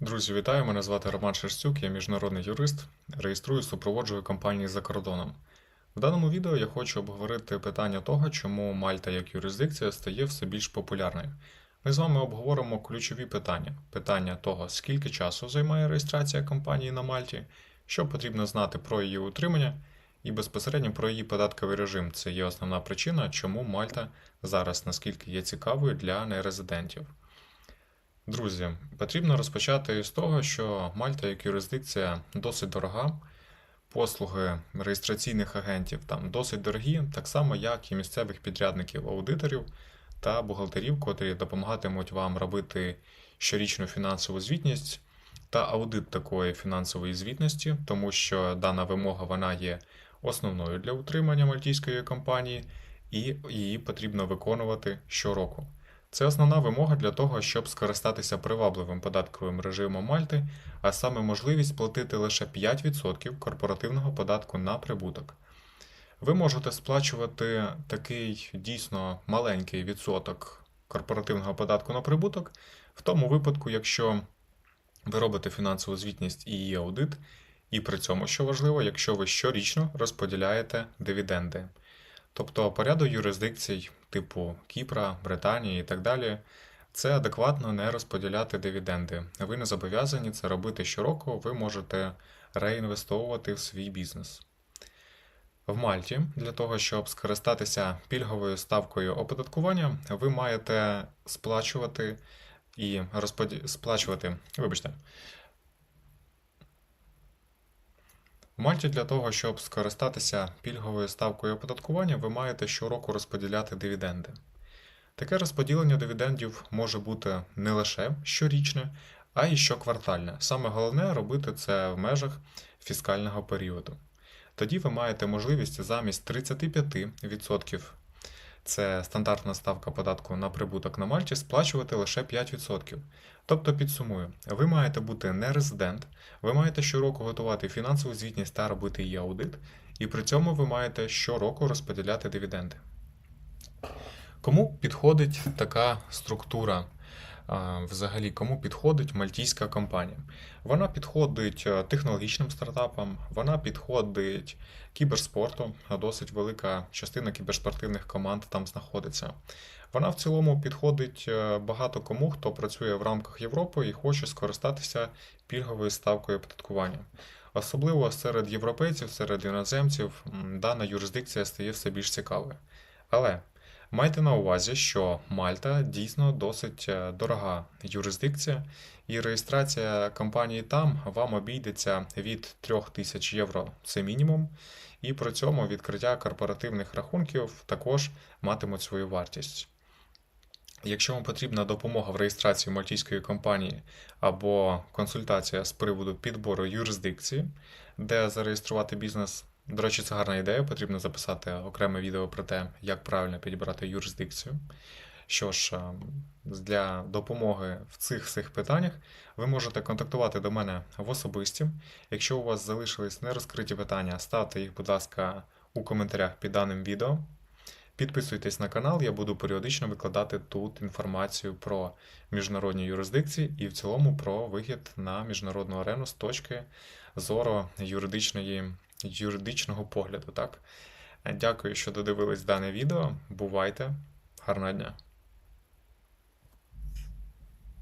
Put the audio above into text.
Друзі, вітаю! Мене звати Роман Шерстюк, я міжнародний юрист, реєструю, супроводжую компанії за кордоном. В даному відео я хочу обговорити питання того, чому Мальта як юрисдикція стає все більш популярною. Ми з вами обговоримо ключові питання: питання того, скільки часу займає реєстрація компанії на Мальті, що потрібно знати про її утримання, і безпосередньо про її податковий режим. Це є основна причина, чому Мальта зараз наскільки є цікавою для нерезидентів. Друзі, потрібно розпочати з того, що Мальта як юрисдикція досить дорога. Послуги реєстраційних агентів там досить дорогі, так само як і місцевих підрядників аудиторів та бухгалтерів, котрі допомагатимуть вам робити щорічну фінансову звітність та аудит такої фінансової звітності, тому що дана вимога вона є основною для утримання мальтійської компанії, і її потрібно виконувати щороку. Це основна вимога для того, щоб скористатися привабливим податковим режимом Мальти, а саме можливість платити лише 5% корпоративного податку на прибуток. Ви можете сплачувати такий дійсно маленький відсоток корпоративного податку на прибуток в тому випадку, якщо ви робите фінансову звітність і її аудит, і при цьому, що важливо, якщо ви щорічно розподіляєте дивіденди. Тобто порядок юрисдикцій типу Кіпра, Британії і так далі, це адекватно не розподіляти дивіденди. Ви не зобов'язані це робити щороку, ви можете реінвестовувати в свій бізнес. В Мальті для того, щоб скористатися пільговою ставкою оподаткування, ви маєте сплачувати і розподі... сплачувати, вибачте, В Мальті для того, щоб скористатися пільговою ставкою оподаткування, ви маєте щороку розподіляти дивіденди. Таке розподілення дивідендів може бути не лише щорічне, а й щоквартальне. Саме головне робити це в межах фіскального періоду. Тоді ви маєте можливість замість 35%, це стандартна ставка податку на прибуток на Мальті, сплачувати лише 5%. Тобто, підсумую, ви маєте бути не резидент, ви маєте щороку готувати фінансову звітність та робити її аудит, і при цьому ви маєте щороку розподіляти дивіденди. Кому підходить така структура? Взагалі, кому підходить мальтійська компанія? Вона підходить е, технологічним стартапам, вона підходить кіберспорту, досить велика частина кіберспортивних команд там знаходиться. Вона в цілому підходить е, багато кому, хто працює в рамках Європи і хоче скористатися пільговою ставкою оподаткування. Особливо серед європейців, серед іноземців дана юрисдикція стає все більш цікавою. Але майте на увазі, що Мальта дійсно досить е, дорога юрисдикція, і реєстрація компанії там вам обійдеться від 3000 євро це мінімум, і при цьому відкриття корпоративних рахунків також матимуть свою вартість. Якщо вам потрібна допомога в реєстрації мальтійської компанії або консультація з приводу підбору юрисдикції, де зареєструвати бізнес, до речі, це гарна ідея, потрібно записати окреме відео про те, як правильно підібрати юрисдикцію. Що ж, е, для допомоги в цих всіх питаннях ви можете контактувати до мене в особисті. Якщо у вас залишились нерозкриті питання, ставте їх, будь ласка, у коментарях під даним відео. Підписуйтесь на канал, я буду періодично викладати тут інформацію про міжнародні юрисдикції і в цілому про вихід на міжнародну арену з точки зору юридичної, юридичного погляду. Так? Дякую, що додивились дане відео. Бувайте! Гарного дня!